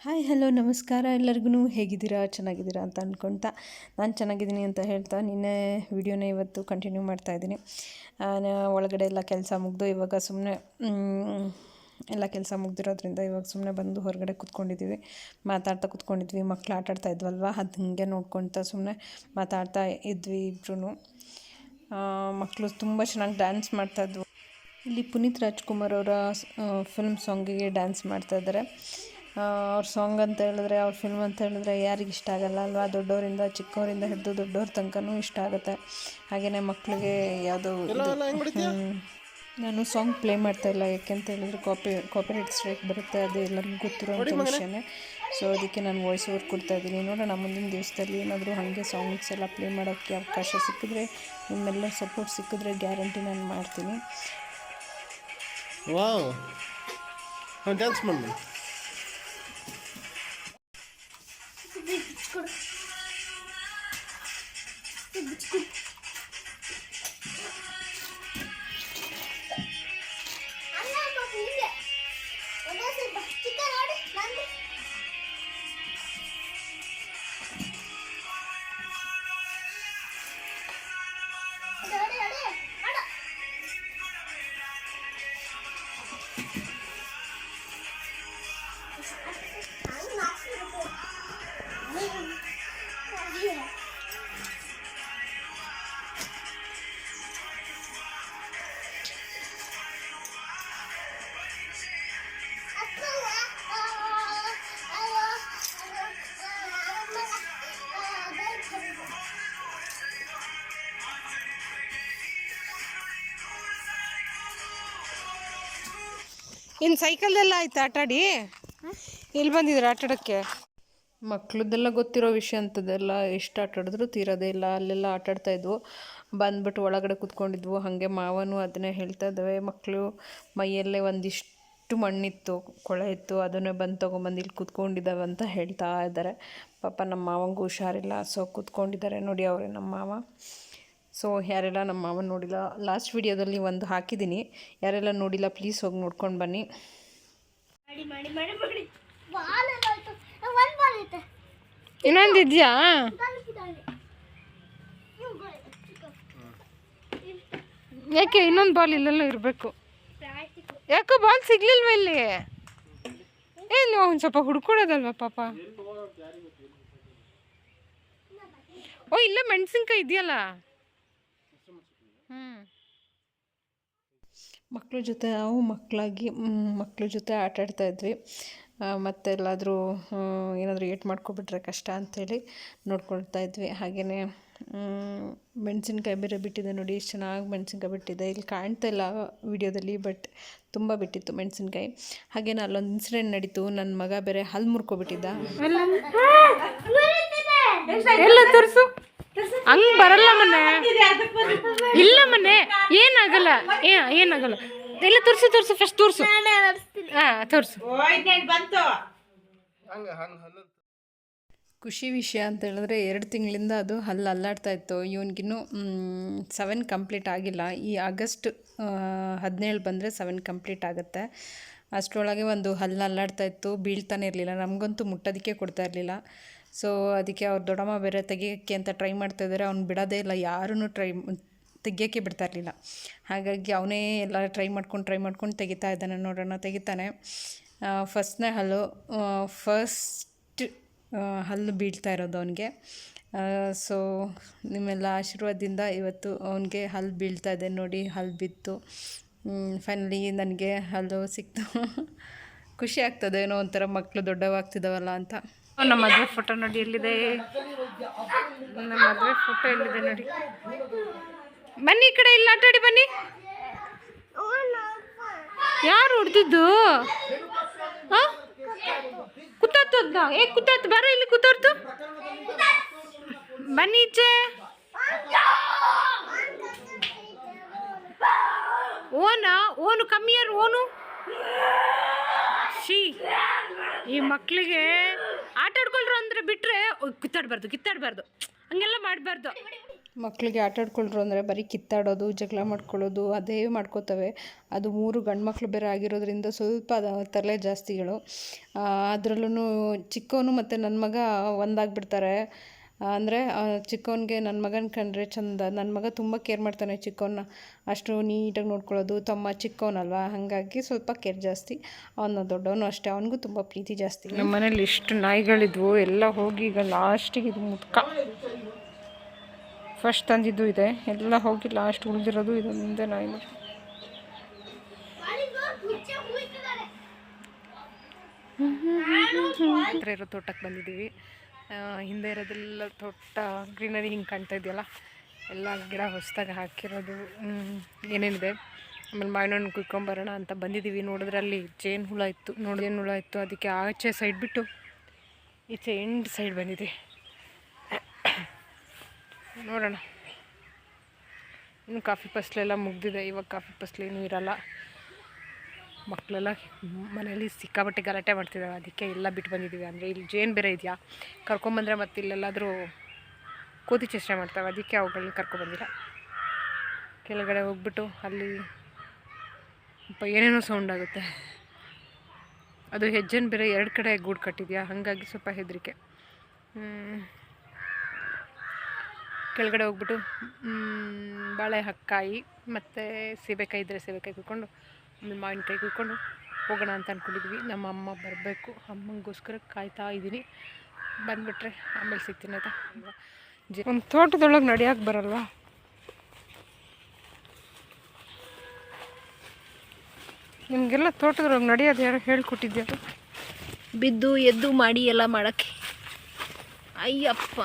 Hi, hello, ನಮಸ್ಕಾರ. ಎಲ್ಲರಿಗೂ ಹೇಗಿದ್ದೀರಾ? ಚೆನ್ನಾಗಿದ್ದೀರಾ ಅಂತ ಅಂದ್ಕೊಳ್ತಾ ನಾನು ಚೆನ್ನಾಗಿದ್ದೀನಿ ಅಂತ ಹೇಳ್ತಾ ನಿನ್ನೆ ವಿಡಿಯೋನ ಇವತ್ತು ಕಂಟಿನ್ಯೂ ಮಾಡ್ತಾ ಮಾಡ್ತಾಯಿದ್ದೀನಿ ಒಳಗಡೆ ಎಲ್ಲ ಕೆಲಸ ಮುಗಿದು ಇವಾಗ ಸುಮ್ಮನೆ ಎಲ್ಲ ಕೆಲಸ ಮುಗ್ದಿರೋದ್ರಿಂದ ಇವಾಗ ಸುಮ್ಮನೆ ಬಂದು ಹೊರಗಡೆ ಕೂತ್ಕೊಂಡಿದ್ದೀವಿ. ಮಾತಾಡ್ತಾ ಕೂತ್ಕೊಂಡಿದ್ವಿ. ಮಕ್ಳು ಆಟಾಡ್ತಾ ಇದ್ವಲ್ವ? ಅದು ಹಿಂಗೆ ನೋಡ್ಕೊಳ್ತಾ ಸುಮ್ಮನೆ ಮಾತಾಡ್ತಾ ಇದ್ವಿ ಇಬ್ರು ಮಕ್ಕಳು ತುಂಬ ಚೆನ್ನಾಗಿ ಡ್ಯಾನ್ಸ್ ಮಾಡ್ತಾಯಿದ್ವು ಇಲ್ಲಿ ಪುನೀತ್ ರಾಜ್ಕುಮಾರ್ ಅವರ ಫಿಲ್ಮ್ ಸಾಂಗಿಗೆ ಡ್ಯಾನ್ಸ್ ಮಾಡ್ತಾಯಿದ್ದಾರೆ ಅವ್ರ ಸಾಂಗ್ ಅಂತ ಹೇಳಿದ್ರೆ ಅವ್ರ ಫಿಲ್ಮ್ ಅಂತ ಹೇಳಿದ್ರೆ ಯಾರಿಗೆ ಇಷ್ಟ ಆಗಲ್ಲ ಅಲ್ವಾ? ದೊಡ್ಡವರಿಂದ ಚಿಕ್ಕವರಿಂದ ಹಿಡಿದು ದೊಡ್ಡವ್ರ ತನಕನೂ ಇಷ್ಟ ಆಗುತ್ತೆ. ಹಾಗೆಯೇ ಮಕ್ಕಳಿಗೆ ಯಾವುದೋ ನಾನು ಸಾಂಗ್ ಪ್ಲೇ ಮಾಡ್ತಾ ಇಲ್ಲ ಯಾಕೆಂತ ಹೇಳಿದ್ರೆ ಕಾಪಿ ಕಾಪಿರೈಟ್ ಸ್ಟ್ರೈಕ್ ಬರುತ್ತೆ ಅದು ಎಲ್ಲರಿಗೂ ಗೊತ್ತಿರೋಂಥ ವಿಷಯನೇ. ಸೊ ಅದಕ್ಕೆ ನಾನು ವಾಯ್ಸ್ ಓವರ್ ಕೊಡ್ತಾ ಇದ್ದೀನಿ. ನೋಡೋಣ ಮುಂದಿನ ದಿವಸದಲ್ಲಿ ಏನಾದರೂ ಹಾಗೆ ಸಾಂಗ್ಸ್ ಎಲ್ಲ ಪ್ಲೇ ಮಾಡೋಕ್ಕೆ ಅವಕಾಶ ಸಿಕ್ಕಿದ್ರೆ ನಿಮ್ಮೆಲ್ಲ ಸಪೋರ್ಟ್ ಸಿಕ್ಕಿದ್ರೆ ಗ್ಯಾರಂಟಿ ನಾನು ಮಾಡ್ತೀನಿ. ವಾವ್ ಹಾಂ ಡ್ಯಾನ್ಸ್ ಮಾಡಿ ಇನ್ನು ಸೈಕಲ್ದೆಲ್ಲ ಆಯ್ತು ಆಟಾಡಿ? ಇಲ್ಲಿ ಬಂದಿದ್ರು ಆಟಾಡೋಕ್ಕೆ? ಮಕ್ಳದ್ದೆಲ್ಲ ಗೊತ್ತಿರೋ ವಿಷಯ ಅಂಥದ್ದೆಲ್ಲ ಎಷ್ಟು ಆಟ ಆಡಿದ್ರು ತೀರೋದೇ ಇಲ್ಲ. ಅಲ್ಲೆಲ್ಲ ಆಟಾಡ್ತಾ ಇದ್ವು. ಬಂದ್ಬಿಟ್ಟು ಒಳಗಡೆ ಕೂತ್ಕೊಂಡಿದ್ವು. ಹಾಗೆ ಮಾವನು ಅದನ್ನೇ ಹೇಳ್ತಾ ಇದ್ದಾವೆ. ಮಕ್ಕಳು ಮೈಯಲ್ಲೇ ಒಂದಿಷ್ಟು ಮಣ್ಣಿತ್ತು ಕೊಳೆ ಇತ್ತು. ಅದನ್ನೇ ಬಂದು ತೊಗೊಂಬಂದು ಇಲ್ಲಿ ಕೂತ್ಕೊಂಡಿದ್ದಾವೆ ಅಂತ ಹೇಳ್ತಾ ಇದ್ದಾರೆ. ಪಾಪ ನಮ್ಮ ಮಾವಂಗೂ ಹುಷಾರಿಲ್ಲ. ಸೊ ಕೂತ್ಕೊಂಡಿದ್ದಾರೆ ನೋಡಿ ಅವರೇ ನಮ್ಮ ಮಾವ. ಸೊ ಯಾರೆಲ್ಲ ನಮ್ಮ ಮಾವನ ನೋಡಿಲ್ಲ ಲಾಸ್ಟ್ ವಿಡಿಯೋದಲ್ಲಿ ಒಂದು ಹಾಕಿದ್ದೀನಿ. ಯಾರೆಲ್ಲ ನೋಡಿಲ್ಲ ಪ್ಲೀಸ್ ಹೋಗಿ ನೋಡ್ಕೊಂಡು ಬನ್ನಿ. ಮಾಡಿ ಮಾಡಿ ಮಾಡಿ ಮಾಡಿ. ಬಾಲ್ ಆಯ್ತು. ಒಂದು ಬಾಲ್ ಐತೆ. ಇನ್ನೊಂದು ಇದೆಯಾ ಯಾಕೆ ಇನ್ನೊಂದು ಬಾಲ್ ಇಲ್ಲೆಲ್ಲ ಇರಬೇಕು? ಯಾಕೋ ಬಾಲ್ ಸಿಗ್ಲಿಲ್ವ ಇಲ್ಲಿ? ಏ ನೀವು ಒಂದು ಸ್ವಲ್ಪ ಹುಡ್ಕೊಡೋದಲ್ವ ಪಾಪ. ಓ ಇಲ್ಲ ಮೆಣಸಿನ್ಕಾಯಿ ಇದೆಯಲ್ಲ. ಮಕ್ಳ ಜೊತೆ ನಾವು ಮಕ್ಕಳಾಗಿ ಮಕ್ಳ ಜೊತೆ ಆಟ ಆಡ್ತಾ ಇದ್ವಿ ಮತ್ತು ಎಲ್ಲಾದರೂ ಏನಾದರೂ ಏಟ್ ಮಾಡ್ಕೊಬಿಟ್ರೆ ಕಷ್ಟ ಅಂಥೇಳಿ ನೋಡ್ಕೊಳ್ತಾ ಇದ್ವಿ. ಹಾಗೆಯೇ ಮೆಣಸಿನ್ಕಾಯಿ ಬೇರೆ ಬಿಟ್ಟಿದೆ ನೋಡಿ ಎಷ್ಟು ಚೆನ್ನಾಗಿ ಮೆಣಸಿನ್ಕಾಯಿ ಬಿಟ್ಟಿದೆ. ಇಲ್ಲಿ ಕಾಣ್ತಾ ಇಲ್ಲ ವಿಡಿಯೋದಲ್ಲಿ ಬಟ್ ತುಂಬ ಬಿಟ್ಟಿತ್ತು ಮೆಣಸಿನ್ಕಾಯಿ. ಹಾಗೇನೆ ಅಲ್ಲೊಂದು ಇನ್ಸಿಡೆಂಟ್ ನಡೀತು. ನನ್ನ ಮಗ ಬೇರೆ ಹಲ್ಲು ಮುರ್ಕೊಬಿಟ್ಟಿದ್ದ. ಎಲ್ಲ ತೋರಿಸು? ಹಂಗ್ ಬರಲ್ಲ ಮನೆ. ಇಲ್ಲ ಮನೆ. ಏನಾಗಲ್ಲ. ಏ ಏನಾಗಲ್ಲ. ಇಲ್ಲ ತೋರಿಸು ತೋರಿಸು. ಫಸ್ಟ್ ತೋರಿಸು. ಹಾಂ ತೋರಿಸು. ಹಂಗೆ ಹಂಗೆ ಹಲ್ಲು ಖುಷಿ ವಿಷಯ ಅಂತ ಹೇಳಿದ್ರೆ ಎರಡು ತಿಂಗಳಿಂದ ಅದು ಹಲ್ಲು ಅಲ್ಲಾಡ್ತಾ ಇತ್ತು. ಇವನಿಗಿನ್ನೂ ಸೆವೆನ್ ಕಂಪ್ಲೀಟ್ ಆಗಿಲ್ಲ. ಈ ಆಗಸ್ಟ್ ಹದಿನೇಳು ಬಂದರೆ ಸೆವೆನ್ ಕಂಪ್ಲೀಟ್ ಆಗುತ್ತೆ. ಅಷ್ಟರೊಳಗೆ ಒಂದು ಹಲ್ಲು ಅಲ್ಲಾಡ್ತಾ ಇತ್ತು, ಬೀಳ್ತಾನೆ ಇರಲಿಲ್ಲ. ನಮಗಂತೂ ಮುಟ್ಟೋದಕ್ಕೆ ಕೊಡ್ತಾ ಇರಲಿಲ್ಲ. ಸೊ ಅದಕ್ಕೆ ಅವ್ರ ದೊಡ್ಡಮ್ಮ ಬೇರೆ ತೆಗಿಯೋಕ್ಕೆ ಅಂತ ಟ್ರೈ ಮಾಡ್ತಾ ಇದ್ದಾರೆ. ಅವ್ನು ಬಿಡೋದೇ ಇಲ್ಲ. ಯಾರೂ ಟ್ರೈ ತೆಗಿಯೋಕ್ಕೆ ಬಿಡ್ತಾ ಇರಲಿಲ್ಲ. ಹಾಗಾಗಿ ಅವನೇ ಎಲ್ಲ ಟ್ರೈ ಮಾಡ್ಕೊಂಡು ಟ್ರೈ ಮಾಡ್ಕೊಂಡು ತೆಗಿತಾ ಇದ್ದಾನೆ. ನೋಡೋಣ, ತೆಗಿತಾನೆ. ಫಸ್ಟ್ನೇ ಹಲ್ಲು ಫಸ್ಟ್ ಹಲ್ಲು ಬೀಳ್ತಾ ಇರೋದು ಅವನಿಗೆ. ಸೊ ನಿಮ್ಮೆಲ್ಲ ಆಶೀರ್ವಾದದಿಂದ ಇವತ್ತು ಅವನಿಗೆ ಹಲ್ಲು ಬೀಳ್ತಾ ಇದೆ. ನೋಡಿ, ಹಲ್ಲು ಬಿತ್ತು. ಫೈನಲಿ ನನಗೆ ಅಲ್ಲೂ ಸಿಕ್ತು. ಖುಷಿ ಆಗ್ತದೆ ಏನೋ ಒಂಥರ ಮಕ್ಕಳು ದೊಡ್ಡವಾಗ್ತಿದ್ದಾವಲ್ಲ ಅಂತ. ನಮ್ಮ ಮದುವೆ ಫೋಟೋ ನೋಡಿ ಎಲ್ಲಿದೆ? ನಮ್ಮ ಮದುವೆ ಫೋಟೋ ಎಲ್ಲಿದೆ ನೋಡಿ? ಬನ್ನಿ ಈ ಕಡೆ ಇಲ್ಲಿ ಆಟಾಡಿ, ಬನ್ನಿ. ಯಾರು ಹೊಡೆದಿದ್ದು? ಹಾಂ? ಏ ಕುತ್ತತ್ತು ಬರೋ ಇಲ್ಲಿ ಕುತ್ತರ್ತು ಬನ್ನಿ ಈಚೆ. ಓನಾ, ಓನು ಕಮ್ಮಿಯರ್ ಓನು? ಶಿ ಈ ಮಕ್ಕಳಿಗೆ ಆಟ ಆಡ್ಕೊಳ್ರು ಅಂದರೆ ಬಿಟ್ಟರೆ ಕಿತ್ತಾಡಬಾರ್ದು ಕಿತ್ತಾಡಬಾರ್ದು. ಹಂಗೆಲ್ಲ ಮಾಡಬಾರ್ದು. ಮಕ್ಕಳಿಗೆ ಆಟ ಆಡ್ಕೊಳ್ರು ಅಂದರೆ ಬರೀ ಕಿತ್ತಾಡೋದು, ಜಗಳ ಮಾಡ್ಕೊಳ್ಳೋದು, ಅದೇ ಮಾಡ್ಕೋತವೆ. ಅದು ಮೂರು ಗಂಡು ಮಕ್ಕಳು ಬೇರೆ ಆಗಿರೋದ್ರಿಂದ ಸ್ವಲ್ಪ ತಲೆ ಜಾಸ್ತಿಗಳು. ಅದರಲ್ಲೂ ಚಿಕ್ಕವನು ಮತ್ತು ನನ್ನ ಮಗ ಒಂದಾಗ್ಬಿಡ್ತಾರೆ. ಅಂದರೆ ಚಿಕ್ಕವನಿಗೆ ನನ್ನ ಮಗನ ಕಂಡ್ರೆ ಚಂದ. ನನ್ನ ಮಗ ತುಂಬ ಕೇರ್ ಮಾಡ್ತಾನೆ ಚಿಕ್ಕವನ್ನ ಅಷ್ಟು ನೀಟಾಗಿ ನೋಡ್ಕೊಳ್ಳೋದು. ತಮ್ಮ ಚಿಕ್ಕವನಲ್ವಾ? ಹಾಗಾಗಿ ಸ್ವಲ್ಪ ಕೇರ್ ಜಾಸ್ತಿ. ಅವನ ದೊಡ್ಡವನು ಅಷ್ಟೇ. ಅವನಿಗೂ ತುಂಬ ಪ್ರೀತಿ ಜಾಸ್ತಿ. ನಮ್ಮ ಮನೇಲಿ ಇಷ್ಟು ನಾಯಿಗಳಿದ್ವು. ಎಲ್ಲ ಹೋಗಿ ಈಗ ಲಾಸ್ಟಿಗೆ ಇದು ಮುದ್ಕ. ಫಸ್ಟ್ ತಂದಿದ್ದು ಇದೆ. ಎಲ್ಲ ಹೋಗಿ ಲಾಸ್ಟ್ ಉಳಿದಿರೋದು ಇದು ಮುಂದೆ ನಾಯಿ ಇರೋ ತೋಟಕ್ಕೆ ಬಂದಿದ್ದೀವಿ. ಹಿಂದೆ ಇರೋದೆಲ್ಲ ತೋಟ ಗ್ರೀನರಿ ಹಿಂಗೆ ಕಾಣ್ತಾ ಇದೆಯಲ್ಲ, ಎಲ್ಲ ಗಿಡ ಹೊಸದಾಗಿ ಹಾಕಿರೋದು. ಏನೇನಿದೆ? ಆಮೇಲೆ ಮಾವಿನ ಹಣ್ಣು ಕುಯ್ಕೊಂಬರೋಣ ಅಂತ ಬಂದಿದ್ದೀವಿ ನೋಡಿದ್ರೆ ಅಲ್ಲಿ ಜೇನು ಹುಳ ಇತ್ತು. ನೋಡಿ ಜೇನು ಹುಳ ಇತ್ತು? ಅದಕ್ಕೆ ಆಚೆ ಸೈಡ್ ಬಿಟ್ಟು ಈಚೆ ಎಂಡ್ ಸೈಡ್ ಬಂದಿದೆ. ನೋಡೋಣ. ಇನ್ನು ಕಾಫಿ ಫಸ್ಲೆಲ್ಲ ಮುಗ್ದಿದೆ. ಇವಾಗ ಕಾಫಿ ಫಸ್ಲೇನೂ ಇರಲ್ಲ. ಮಕ್ಕಳೆಲ್ಲ ಮನೇಲಿ ಸಿಕ್ಕಾಬಟ್ಟೆ ಗಲಾಟೆ ಮಾಡ್ತಿದ್ದಾವೆ. ಅದಕ್ಕೆ ಎಲ್ಲ ಬಿಟ್ಟು ಬಂದಿದ್ದೀವಿ. ಅಂದರೆ ಇಲ್ಲಿ ಜೇನು ಬೇರೆ ಇದೆಯಾ? ಕರ್ಕೊಂಬಂದರೆ ಮತ್ತೆ ಇಲ್ಲೆಲ್ಲಾದರೂ ಕೋತಿ ಚೇಷ್ಟೆ ಮಾಡ್ತಾವೆ. ಅದಕ್ಕೆ ಅವುಗಳನ್ನ ಕರ್ಕೊಬಂದಿಲ್ಲ ಕೆಳಗಡೆ ಹೋಗ್ಬಿಟ್ಟು ಅಲ್ಲಿ ಏನೇನೋ ಸೌಂಡ್ ಆಗುತ್ತೆ. ಅದು ಹೆಜ್ಜೆನ ಬೇರೆ ಎರಡು ಕಡೆ ಗೂಡು ಕಟ್ಟಿದೆಯಾ? ಹಾಗಾಗಿ ಸ್ವಲ್ಪ ಹೆದರಿಕೆ. ಕೆಳಗಡೆ ಹೋಗ್ಬಿಟ್ಟು ಬಾಳೆ ಹಕ್ಕಾಯಿ ಮತ್ತು ಸೀಬೆಕಾಯಿ ಇದ್ದರೆ ಸೀಬೆಕಾಯಿ ಕುಯ್ಕೊಂಡು ಆಮೇಲೆ ಮಾವಿನಕಾಯಿ ಕುಯ್ಕೊಂಡು ಹೋಗೋಣ ಅಂತ ಅಂದ್ಕೊಂಡಿದ್ವಿ ನಮ್ಮ ಅಮ್ಮ ಬರಬೇಕು. ಅಮ್ಮಂಗೋಸ್ಕರ ಕಾಯ್ತಾ ಇದ್ದೀನಿ. ಬಂದುಬಿಟ್ರೆ ಆಮೇಲೆ ಸಿಗ್ತೀನಿ ಆಯ್ತಾ? ಒಂದು ತೋಟದೊಳಗೆ ನಡೆಯೋಕೆ ಬರಲ್ವಾ? ನಿಮಗೆಲ್ಲ ತೋಟದೊಳಗೆ ನಡೆಯೋದು ಯಾರು ಹೇಳ್ಕೊಟ್ಟಿದ್ಯಾರು ಬಿದ್ದು ಎದ್ದು ಮಾಡಿ ಎಲ್ಲ ಮಾಡೋಕ್ಕೆ. ಅಯ್ಯಪ್ಪ.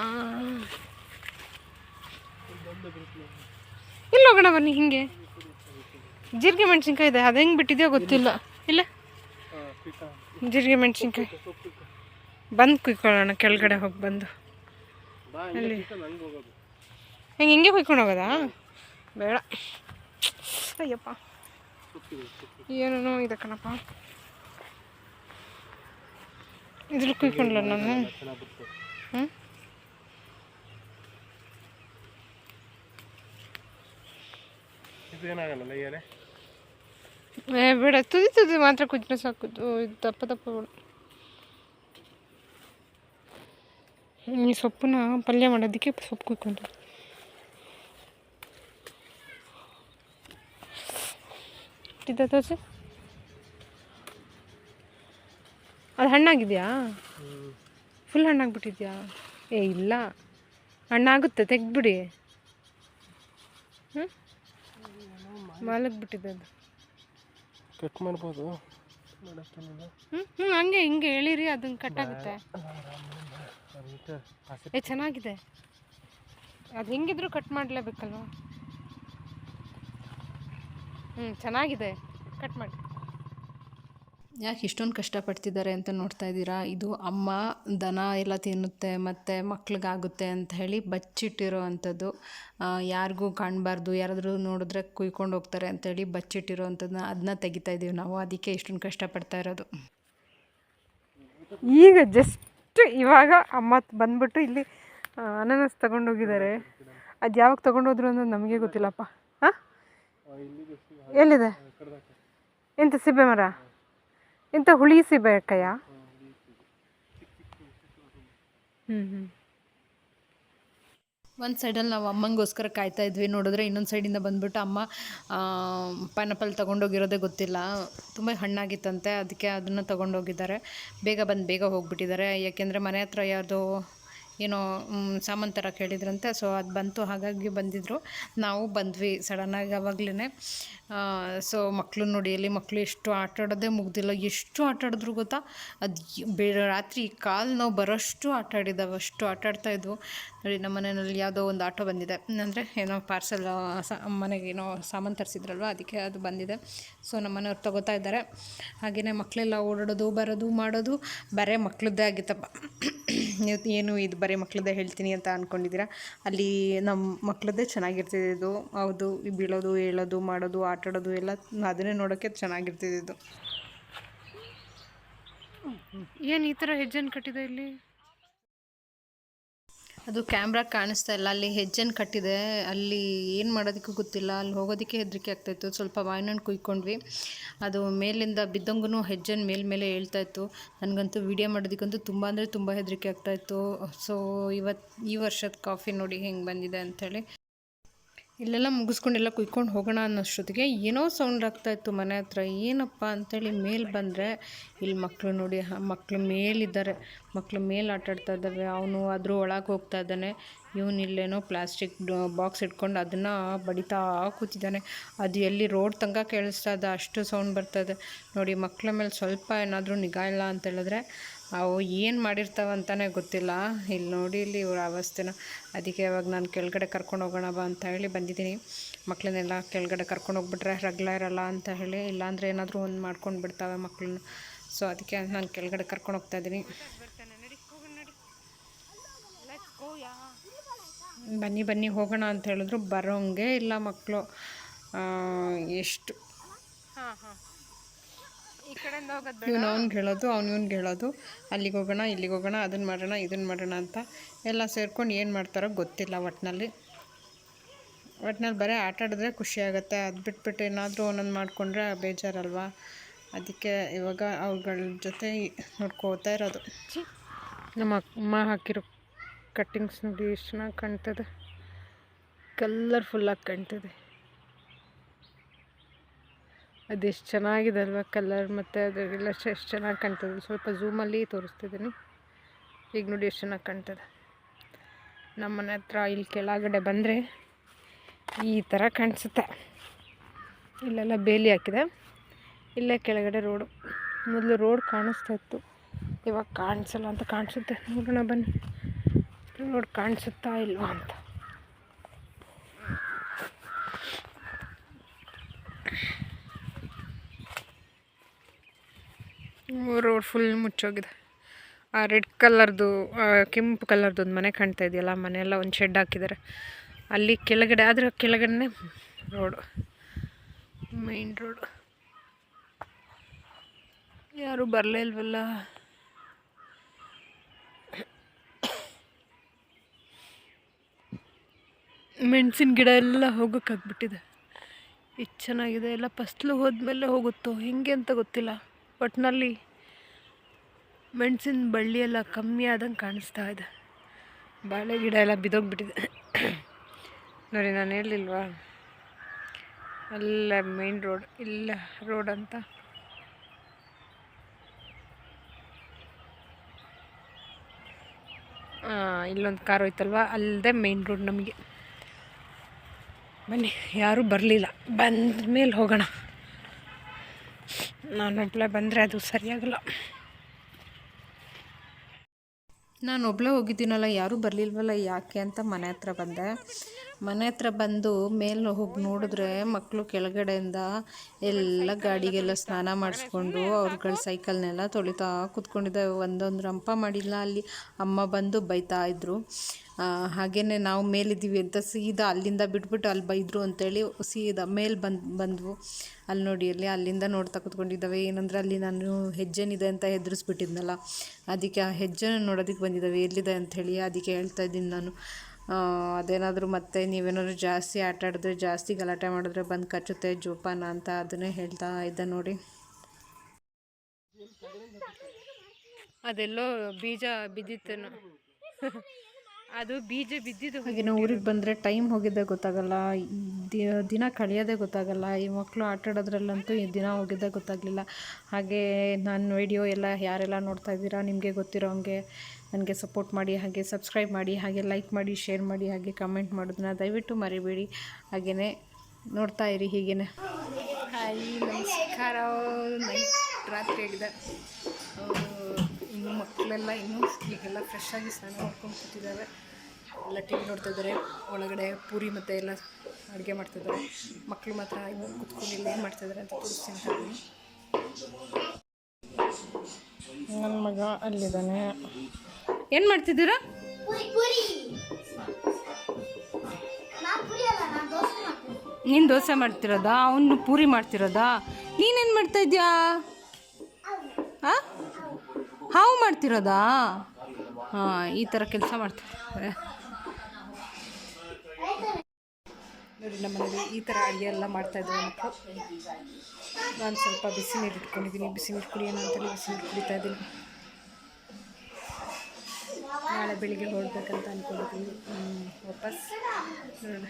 ಇಲ್ಲೋಗೋಣ ಬನ್ನಿ ಹಿಂಗೆ. ಜೀರಿಗೆ ಮೆಣಸಿನ್ಕಾಯಿ ಇದೆ. ಅದು ಹೆಂಗೆ ಬಿಟ್ಟಿದೆಯೋ ಗೊತ್ತಿಲ್ಲ. ಇಲ್ಲ? ಜೀರಿಗೆ ಮೆಣಸಿನ್ಕಾಯಿ. ಬಂದು ಕುಯ್ಕೊಳ್ಳೋಣ, ಕೆಳಗಡೆ ಹೋಗಿ ಬಂದು. ಅಲ್ಲಿ. ಹೆಂಗೆ, ಹಿಂಗೆ ಕುಯ್ಕೊಂಡು ಹೋಗೋದಾ? ಬೇಡ. ಅಯ್ಯಪ್ಪ. ಏನೇನೋ ಇದೆ ಕಣಪ್ಪ. ಇದ್ರಲ್ಲಿ ಕುಯ್ಕೊಂಡ್ಲ ನಾನು. ಹ್ಞೂ ಏನಾಗಲ್ಲ ಏನೇ ಬೇಡ. ತುದಿ ತುದಿ ಮಾತ್ರ ಕುದ್ರೆ ಸಾಕು. ದಪ್ಪ ದಪ್ಪ ಈ ಸೊಪ್ಪನ್ನ ಪಲ್ಯ ಮಾಡೋದಕ್ಕೆ ಸೊಪ್ಪು ಕುಯ್ಕೊಂಡು. ಇದ್ದ ತೋರಿಸಿ ಅದು ಹಣ್ಣಾಗಿದೆಯಾ? ಫುಲ್ ಹಣ್ಣಾಗ್ಬಿಟ್ಟಿದ್ಯಾ? ಏ, ಇಲ್ಲ. ಹಣ್ಣಾಗುತ್ತೆ, ತೆಗ್ದುಬಿಡಿ. ಹ್ಞೂ ಮಾಲಕ್ಬಿಟ್ಟಿದೆ ಅದು. ಕಟ್ ಮಾಡ್ಬೋದು. ಹ್ಞೂ ಹ್ಞೂ ಹಂಗೆ, ಹಿಂಗೆ ಎಳೀರಿ ಅದನ್ನ ಕಟ್ ಆಗುತ್ತೆ. ಚೆನ್ನಾಗಿದೆ. ಅದು ಹೆಂಗಿದ್ರು ಕಟ್ ಮಾಡಲೇಬೇಕಲ್ವ? ಹ್ಞೂ ಚೆನ್ನಾಗಿದೆ. ಕಟ್ ಮಾಡಿ. ಯಾಕೆ ಇಷ್ಟೊಂದು ಕಷ್ಟಪಡ್ತಿದ್ದಾರೆ ಅಂತ ನೋಡ್ತಾ ಇದ್ದೀರಾ? ಇದು ಅಮ್ಮ ದನ ಎಲ್ಲ ತಿನ್ನುತ್ತೆ, ಮತ್ತು ಮಕ್ಳಿಗಾಗುತ್ತೆ ಅಂತ ಹೇಳಿ ಬಚ್ಚಿಟ್ಟಿರೋ ಅಂಥದ್ದು. ಯಾರಿಗೂ ಕಾಣಬಾರ್ದು, ಯಾರಾದರೂ ನೋಡಿದ್ರೆ ಕುಯ್ಕೊಂಡು ಹೋಗ್ತಾರೆ ಅಂತೇಳಿ ಬಚ್ಚಿಟ್ಟಿರೋ ಅಂಥದ್ದನ್ನ ಅದನ್ನ ತೆಗಿತಾ ಇದ್ದೀವಿ ನಾವು. ಅದಕ್ಕೆ ಇಷ್ಟೊಂದು ಕಷ್ಟಪಡ್ತಾ ಇರೋದು. ಈಗ ಜಸ್ಟ್ ಇವಾಗ ಅಮ್ಮ ಬಂದ್ಬಿಟ್ಟು ಇಲ್ಲಿ ಅನಾನಸ್ ತಗೊಂಡೋಗಿದ್ದಾರೆ. ಅದು ಯಾವಾಗ ತಗೊಂಡೋದ್ರು ಅನ್ನೋದು ನಮಗೆ ಗೊತ್ತಿಲ್ಲಪ್ಪ. ಹಾಂ? ಎಲ್ಲಿದೆ? ಎಂತ ಸಿಬ್ಬೆ ಮರ? ಎಂತ ಹುಳಿ ಸಿಬೇಕಯ್ಯ ಹ್ಞೂ ಹ್ಞೂ ಒಂದು ಸೈಡಲ್ಲಿ ನಾವು ಅಮ್ಮಂಗೋಸ್ಕರ ಕಾಯ್ತಾ ಇದ್ವಿ. ನೋಡಿದ್ರೆ ಇನ್ನೊಂದು ಸೈಡಿಂದ ಬಂದ್ಬಿಟ್ಟು ಅಮ್ಮ ಪೈನಾಪಲ್ ತೊಗೊಂಡೋಗಿರೋದೇ ಗೊತ್ತಿಲ್ಲ. ತುಂಬ ಹಣ್ಣಾಗಿತ್ತಂತೆ. ಅದಕ್ಕೆ ಅದನ್ನು ತೊಗೊಂಡೋಗಿದ್ದಾರೆ. ಬೇಗ ಬಂದು ಬೇಗ ಹೋಗ್ಬಿಟ್ಟಿದ್ದಾರೆ. ಯಾಕೆಂದರೆ ಮನೆ ಹತ್ರ ಯಾವುದೋ ಏನೋ ಸಾಮಾನು ಕೇಳಿದ್ರಂತೆ. ಸೊ ಅದು ಬಂತು. ಹಾಗಾಗಿ ಬಂದಿದ್ದರು ನಾವು ಬಂದ್ವಿ ಸಡನ್ನಾಗಿ ಆವಾಗಲೇ ಸೊ ಮಕ್ಕಳು ನೋಡಿ ಅಲ್ಲಿ ಮಕ್ಕಳು ಎಷ್ಟು ಆಟ ಆಡೋದೇ ಮುಗ್ದಿಲ್ಲ. ಎಷ್ಟು ಆಟ ಆಡಿದ್ರು ಗೊತ್ತಾ? ಅದು ಬೇ, ರಾತ್ರಿ ಕಾಲು ನಾವು ಬರೋಷ್ಟು ಆಟ ಆಡಿದ್ದಾವೆ ಅಷ್ಟು ಆಟ ಆಡ್ತಾ ಇದ್ವು. ನೋಡಿ, ನಮ್ಮ ಮನೆಯಲ್ಲಿ ಯಾವುದೋ ಒಂದು ಆಟೋ ಬಂದಿದೆ. ಅಂದರೆ, ಏನೋ ಪಾರ್ಸೆಲ್ ಮನೆಗೆ ಏನೋ ಸಾಮಾನು ತರಿಸಿದ್ರಲ್ವ? ಅದಕ್ಕೆ ಅದು ಬಂದಿದೆ. ಸೊ ನಮ್ಮ ಮನೆಯವ್ರು ತಗೋತಾ ಇದ್ದಾರೆ. ಹಾಗೆಯೇ ಮಕ್ಕಳೆಲ್ಲ ಓಡಾಡೋದು, ಬರೋದು, ಮಾಡೋದು, ಬರೇ ಮಕ್ಕಳದ್ದೇ ಆಗಿತ್ತಪ್ಪ. ನೀವು ಏನು ಇದು ಬರೀ ಮಕ್ಳದ್ದೇ ಹೇಳ್ತೀನಿ ಅಂತ ಅಂದ್ಕೊಂಡಿದ್ದೀರಾ ಅಲ್ಲಿ ನಮ್ಮ ಮಕ್ಳದ್ದೇ ಚೆನ್ನಾಗಿರ್ತಿದ್ದು ಹೌದು, ಬೀಳೋದು, ಹೇಳೋದು, ಮಾಡೋದು, ಆಟಾಡೋದು ಎಲ್ಲ ಅದನ್ನೇ ನೋಡೋಕ್ಕೆ ಚೆನ್ನಾಗಿರ್ತಿದ್ದು ಏನು ಈ ಥರ ಹೆಜ್ಜೆನ ಕಟ್ಟಿದೆ ಇಲ್ಲಿ? ಅದು ಕ್ಯಾಮ್ರಾ ಕಾಣಿಸ್ತಾ ಇಲ್ಲ. ಅಲ್ಲಿ ಹೆಜ್ಜೆನ ಕಟ್ಟಿದೆ. ಅಲ್ಲಿ ಏನು ಮಾಡೋದಕ್ಕೂ ಗೊತ್ತಿಲ್ಲ. ಅಲ್ಲಿ ಹೋಗೋದಕ್ಕೆ ಹೆದರಿಕೆ ಆಗ್ತಾಯಿತ್ತು ಸ್ವಲ್ಪ ವಾಯ್ನಣ್ಣು ಕುಯ್ಕೊಂಡ್ವಿ. ಅದು ಮೇಲಿಂದ ಬಿದ್ದಂಗೂ ಹೆಜ್ಜೆನ ಮೇಲೆ ಮೇಲೆ ಹೇಳ್ತಾ ಇತ್ತು. ನನಗಂತೂ ವಿಡಿಯೋ ಮಾಡೋದಕ್ಕಂತೂ ತುಂಬ ಅಂದರೆ ತುಂಬ ಹೆದರಿಕೆ ಆಗ್ತಾಯಿತ್ತು ಸೊ ಇವತ್ತು ಈ ವರ್ಷದ ಕಾಫಿ ನೋಡಿ ಹೆಂಗೆ ಬಂದಿದೆ ಅಂಥೇಳಿ ಇಲ್ಲೆಲ್ಲ ಮುಗಿಸ್ಕೊಂಡೆಲ್ಲ ಕುಯ್ಕೊಂಡು ಹೋಗೋಣ ಅನ್ನೋಷ್ಟೊತ್ತಿಗೆ ಏನೋ ಸೌಂಡ್ ಆಗ್ತಾಯಿತ್ತು ಮನೆ ಹತ್ರ. ಏನಪ್ಪ ಅಂಥೇಳಿ ಮೇಲೆ ಬಂದರೆ, ಇಲ್ಲಿ ಮಕ್ಕಳು ನೋಡಿ ಮಕ್ಕಳು ಮೇಲಿದ್ದಾರೆ. ಮಕ್ಕಳು ಮೇಲೆ ಆಟಾಡ್ತಾ ಇದ್ದಾವೆ. ಅವನು ಆದರೂ ಒಳಗೆ ಹೋಗ್ತಾ ಇದ್ದಾನೆ. ಇವನು ಇಲ್ಲೇನೋ ಪ್ಲಾಸ್ಟಿಕ್ ಬಾಕ್ಸ್ ಇಟ್ಕೊಂಡು ಅದನ್ನು ಬಡಿತಾ ಕೂತಿದ್ದಾನೆ. ಅದು ಎಲ್ಲಿ ರೋಡ್ ತನಕ ಕೇಳಿಸ್ತಾ ಇದೆ, ಅಷ್ಟು ಸೌಂಡ್ ಬರ್ತದೆ ನೋಡಿ ಮಕ್ಕಳ ಮೇಲೆ ಸ್ವಲ್ಪ ಏನಾದರೂ ನಿಗಾ ಇಲ್ಲ ಅಂತ ಹೇಳಿದ್ರೆ ಅವು ಏನು ಮಾಡಿರ್ತಾವಂತಲೇ ಗೊತ್ತಿಲ್ಲ. ಇಲ್ಲಿ ನೋಡಿ, ಇಲ್ಲಿ ಇವ್ರ ಅವಸ್ಥೆನ ಅದಕ್ಕೆ ಇವಾಗ ನಾನು ಕೆಳಗಡೆ ಕರ್ಕೊಂಡು ಹೋಗೋಣ ಬಾ ಅಂತ ಹೇಳಿ ಬಂದಿದ್ದೀನಿ. ಮಕ್ಕಳನ್ನೆಲ್ಲ ಕೆಳಗಡೆ ಕರ್ಕೊಂಡು ಹೋಗ್ಬಿಟ್ರೆ ರಗಲ ಇರಲ್ಲ ಅಂತ ಹೇಳಿ, ಇಲ್ಲಾಂದರೆ ಏನಾದರೂ ಒಂದು ಮಾಡ್ಕೊಂಡು ಬಿಡ್ತಾವೆ ಮಕ್ಕಳನ್ನ ಸೊ ಅದಕ್ಕೆ ನಾನು ಕೆಳಗಡೆ ಕರ್ಕೊಂಡು ಹೋಗ್ತಾ ಇದ್ದೀನಿ. ಬನ್ನಿ ಬನ್ನಿ, ಹೋಗೋಣ ಅಂತ ಹೇಳಿದ್ರು. ಬರೋಂಗೆ ಇಲ್ಲ ಮಕ್ಕಳು ಎಷ್ಟು? ಹಾಂ ಹಾಂ. ಇವನು ಅವ್ನಿಗೆ ಹೇಳೋದು ಅವ್ನು ಇವ್ನಿಗೆ ಹೇಳೋದು. ಅಲ್ಲಿಗೆ ಹೋಗೋಣ ಇಲ್ಲಿಗೆ ಹೋಗೋಣ ಅದನ್ನು ಮಾಡೋಣ ಇದನ್ನು ಮಾಡೋಣ ಅಂತ ಎಲ್ಲ ಸೇರ್ಕೊಂಡು ಏನು ಮಾಡ್ತಾರೋ ಗೊತ್ತಿಲ್ಲ ಒಟ್ಟಿನಲ್ಲಿ ಒಟ್ಟಿನಲ್ಲಿ ಬರೀ ಆಟ ಆಡಿದ್ರೆ ಖುಷಿಯಾಗುತ್ತೆ ಅದು ಬಿಟ್ಬಿಟ್ಟು ಏನಾದರೂ ಒಂದೊಂದು ಮಾಡಿಕೊಂಡ್ರೆ ಬೇಜಾರಲ್ವಾ? ಅದಕ್ಕೆ ಇವಾಗ ಅವುಗಳ ಜೊತೆ ನೋಡ್ಕೋತಾ ಇರೋದು. ನಮ್ಮ ಅಮ್ಮ ಹಾಕಿರೋ ಕಟ್ಟಿಂಗ್ಸ್ ನೋಡಿ ಎಷ್ಟು ಚೆನ್ನಾಗಿ ಕಾಣ್ತದೆ. ಕಲರ್ಫುಲ್ಲಾಗಿ ಕಾಣ್ತದೆ. ಅದೆಷ್ಟು ಚೆನ್ನಾಗಿದೆ ಅಲ್ವ ಕಲರ್ ಮತ್ತು ಅದರಲ್ಲ ಎಷ್ಟು ಚೆನ್ನಾಗಿ ಕಾಣ್ತದೆ. ಸ್ವಲ್ಪ ಝೂಮಲ್ಲಿ ತೋರಿಸ್ತಿದ್ದೀನಿ. ಈಗ ನೋಡಿ ಎಷ್ಟು ಚೆನ್ನಾಗಿ ಕಾಣ್ತದೆ. ನಮ್ಮ ಮನೆ ಹತ್ರ ಇಲ್ಲಿ ಕೆಳಗಡೆ ಬಂದರೆ ಈ ಥರ ಕಾಣಿಸುತ್ತೆ. ಇಲ್ಲೆಲ್ಲ ಬೇಲಿ ಹಾಕಿದೆ. ಇಲ್ಲೇ ಕೆಳಗಡೆ ರೋಡು. ಮೊದಲು ರೋಡ್ ಕಾಣಿಸ್ತಾ ಇತ್ತು. ಇವಾಗ ಕಾಣಿಸಲ್ಲ ಅಂತ ಕಾಣಿಸುತ್ತೆ. ನೋಡೋಣ ಬನ್ನಿ. ರೋಡ್ ಕಾಣಿಸುತ್ತಾ ಇಲ್ವಾ ಅಂತ. ರೋಡ್ ಫುಲ್ ಮುಚ್ಚೋಗಿದೆ. ಆ ರೆಡ್ ಕಲರ್ದು ಕೆಂಪು ಕಲರ್ದು ಒಂದು ಮನೆ ಕಾಣ್ತಾ ಇದೆಯಲ್ಲ ಮನೆಯೆಲ್ಲ ಒಂದು ಶೆಡ್ ಹಾಕಿದ್ದಾರೆ. ಅಲ್ಲಿ ಕೆಳಗಡೆ, ಆದರೆ ಕೆಳಗಡೆ ರೋಡು ಮೈನ್ ರೋಡ್ ಯಾರೂ ಬರಲೇ ಇಲ್ವಲ್ಲ? ಮೆಣಸಿನ ಗಿಡ ಎಲ್ಲ ಹೋಗೋಕ್ಕಾಗ್ಬಿಟ್ಟಿದೆ ಎಷ್ಟು ಚೆನ್ನಾಗಿದೆ. ಎಲ್ಲ ಫಸ್ಲು ಹೋದ್ಮೇಲೆ ಹೋಗುತ್ತೋ? ಹೆಂಗೆ ಅಂತ ಗೊತ್ತಿಲ್ಲ. ಒಟ್ಟಿನಲ್ಲಿ ಮೆಣಸಿನ ಬಳ್ಳಿ ಎಲ್ಲ ಕಮ್ಮಿ ಆದಂಗೆ ಕಾಣಿಸ್ತಾ ಇದೆ. ಬಾಳೆ ಗಿಡ ಎಲ್ಲ ಬಿದ್ದೋಗ್ಬಿಟ್ಟಿದೆ. ನೋಡಿ, ನಾನು ಹೇಳಿಲ್ವಾ? ಅಲ್ಲ ಮೇನ್ ರೋಡ್ ಇಲ್ಲ ರೋಡ್ ಅಂತ. ಇಲ್ಲೊಂದು ಕಾರ್ ಹೋಯ್ತಲ್ವ? ಅಲ್ಲದೆ ಮೇನ್ ರೋಡ್ ನಮಗೆ. ಬನ್ನಿ, ಯಾರೂ ಬರಲಿಲ್ಲ. ಬಂದ ಮೇಲೆ ಹೋಗೋಣ. ನಾನೊಬ್ಬಳೆ ಬಂದರೆ ಅದು ಸರಿಯಾಗಲ್ಲ. ನಾನು ಒಬ್ಬಳೇ ಹೋಗಿದ್ದೀನಲ್ಲ ಯಾರೂ ಬರಲಿಲ್ವಲ್ಲ ಯಾಕೆ ಅಂತ ಮನೆ ಹತ್ರ ಬಂದೆ. ಮನೆ ಹತ್ರ ಬಂದು ಮೇಲೆ ಹೋಗಿ ನೋಡಿದ್ರೆ ಮಕ್ಕಳು ಕೆಳಗಡೆಯಿಂದ ಎಲ್ಲ ಗಾಡಿಗೆಲ್ಲ ಸ್ನಾನ ಮಾಡಿಸ್ಕೊಂಡು ಅವ್ರುಗಳ ಸೈಕಲ್ನೆಲ್ಲ ತೊಳಿತಾ ಕೂತ್ಕೊಂಡಿದ್ದಾವೆ ಒಂದೊಂದು ರಂಪ ಮಾಡಿಲ್ಲ. ಅಲ್ಲಿ ಅಮ್ಮ ಬಂದು ಬೈತಾ ಇದ್ದರು ಹಾಗೆಯೇ ನಾವು ಮೇಲಿದ್ದೀವಿ ಅಂತ ಸೀದಾ ಅಲ್ಲಿಂದ ಬಿಟ್ಬಿಟ್ಟು ಅಲ್ಲಿ ಬೈದರು ಅಂತೇಳಿ ಸೀದಾ ಮೇಲೆ ಬಂದು, ಬಂದವು. ಅಲ್ಲಿ ನೋಡಿ, ಅಲ್ಲಿ, ಅಲ್ಲಿಂದ ನೋಡ್ತಾ ಕೂತ್ಕೊಂಡಿದ್ದಾವೆ. ಏನಂದ್ರೆ ಅಲ್ಲಿ ನಾನು ಹೆಜ್ಜೆನಿದೆ ಅಂತ ಹೆದರಿಸ್ಬಿಟ್ಟಿದ್ನಲ್ಲ. ಅದಕ್ಕೆ ಆ ಹೆಜ್ಜೆನ ನೋಡೋದಕ್ಕೆ ಬಂದಿದ್ದಾವೆ. ಎಲ್ಲಿದೆ ಅಂಥೇಳಿ ಅದಕ್ಕೆ ಹೇಳ್ತಾ ಇದ್ದೀನಿ ನಾನು. ಅದೇನಾದರೂ ಮತ್ತೆ ನೀವೇನಾದ್ರು ಜಾಸ್ತಿ ಆಟ ಆಡಿದ್ರೆ, ಜಾಸ್ತಿ ಗಲಾಟೆ ಮಾಡಿದ್ರೆ ಬಂದು ಕಚ್ಚುತ್ತೆ, ಜೋಪಾನ ಅಂತ ಅದನ್ನೇ ಹೇಳ್ತಾ ಇದ್ದ ನೋಡಿ. ಅದೆಲ್ಲೋ ಬೀಜ ಬಿದ್ದಿತ್ತೇನೋ. ಅದು ಬೀಜ ಬಿದ್ದಿದ್ದು ಹಾಗೆ ನಾವು ಊರಿಗೆ ಬಂದರೆ ಟೈಮ್ ಹೋಗಿದ್ದೇ ಗೊತ್ತಾಗಲ್ಲ. ದಿನ ಕಳೆಯೋದೇ ಗೊತ್ತಾಗಲ್ಲ. ಈ ಮಕ್ಕಳು ಆಟ ಆಡೋದ್ರಲ್ಲಂತೂ ಈ ದಿನ ಹೋಗಿದ್ದೇ ಗೊತ್ತಾಗಲಿಲ್ಲ. ಹಾಗೆ ನಾನು ವಿಡಿಯೋ ಎಲ್ಲ ಯಾರೆಲ್ಲ ನೋಡ್ತಾ ಇದ್ದೀರಾ ನಿಮಗೆ ಗೊತ್ತಿರೋ ಹಂಗೆ ನನಗೆ ಸಪೋರ್ಟ್ ಮಾಡಿ ಹಾಗೆ ಸಬ್ಸ್ಕ್ರೈಬ್ ಮಾಡಿ ಹಾಗೆ ಲೈಕ್ ಮಾಡಿ ಶೇರ್ ಮಾಡಿ ಹಾಗೆ ಕಮೆಂಟ್ ಮಾಡೋದನ್ನ ದಯವಿಟ್ಟು ಮರಿಬೇಡಿ. ಹಾಗೆಯೇ ನೋಡ್ತಾ ಇರಿ ಹೀಗೇನೆ. ಹಾಯ್ ನಮಸ್ಕಾರ. ರಾತ್ರಿ ಆಗಿದೆ ಮಕ್ಕಳೆಲ್ಲ ಇನ್ನೂ ಈಗೆಲ್ಲ ಫ್ರೆಶ್ ಆಗಿ ಸ್ನಾನ ಮಾಡ್ಕೊಂಡು ಕೂತಿದ್ದಾವೆ ಎಲ್ಲ ಟಿ ವಿ ನೋಡ್ತಾ ಇದ್ದಾರೆ ಒಳಗಡೆ ಪೂರಿ ಮತ್ತು ಎಲ್ಲ ಅಡುಗೆ ಮಾಡ್ತಿದ್ದಾರೆ ಮಕ್ಕಳು ಮಾತ್ರ ಇನ್ನೂ ಕುತ್ಕೊಂಡು ಇಲ್ಲಿ ಏನು ಮಾಡ್ತಿದ್ದಾರೆ ಅಂತ ತೋರಿಸ್ತೀನಿ. ನನ್ನ ಮಗ ಅಲ್ಲಿದ್ದಾನೆ. ಏನು ಮಾಡ್ತಿದ್ದೀರಾ? ಪುರಿ ಪುರಿ. ನಾ ಪುರಿ ಅಲ್ಲ ದೋಸೆ ಮಾಡ್ತೀನಿ. ನೀನು ದೋಸೆ ಮಾಡ್ತಿರೋದಾ? ಅವನು ಪೂರಿ ಮಾಡ್ತಿರೋದಾ? ನೀನೇನು ಮಾಡ್ತಾ ಇದೆಯಾ? ಹಾಂ ಹಾವು ಮಾಡ್ತಿರೋದಾ? ಈ ಥರ ಕೆಲಸ ಮಾಡ್ತಾರೆ. ನೋಡಿ, ನಮ್ಮ ಮನೇಲಿ ಈ ಥರ ಅಡುಗೆ ಎಲ್ಲ ಮಾಡ್ತಾಯಿದ್ರು ಮಕ್ಕಳು ನಾನು ಸ್ವಲ್ಪ ಬಿಸಿ ನೀರು ಇಟ್ಕೊಂಡಿದ್ದೀನಿ. ಬಿಸಿ ನೀರು ಕುಡಿಯೋಣ ಅಂತಲೇ ಬಿಸಿ ನೀರು ಕುಡಿತಾ ಇದ್ದೀನಿ. ನಾಳೆ ಬೆಳಿಗ್ಗೆ ಹೊರಡ್ಬೇಕಂತ ಅಂದ್ಕೊಂಡಿದ್ದೀನಿ ವಾಪಸ್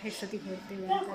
ಎಷ್ಟೊತ್ತಿಗೆ ಹೊರಡ್ತೀವಿ ಅಂತ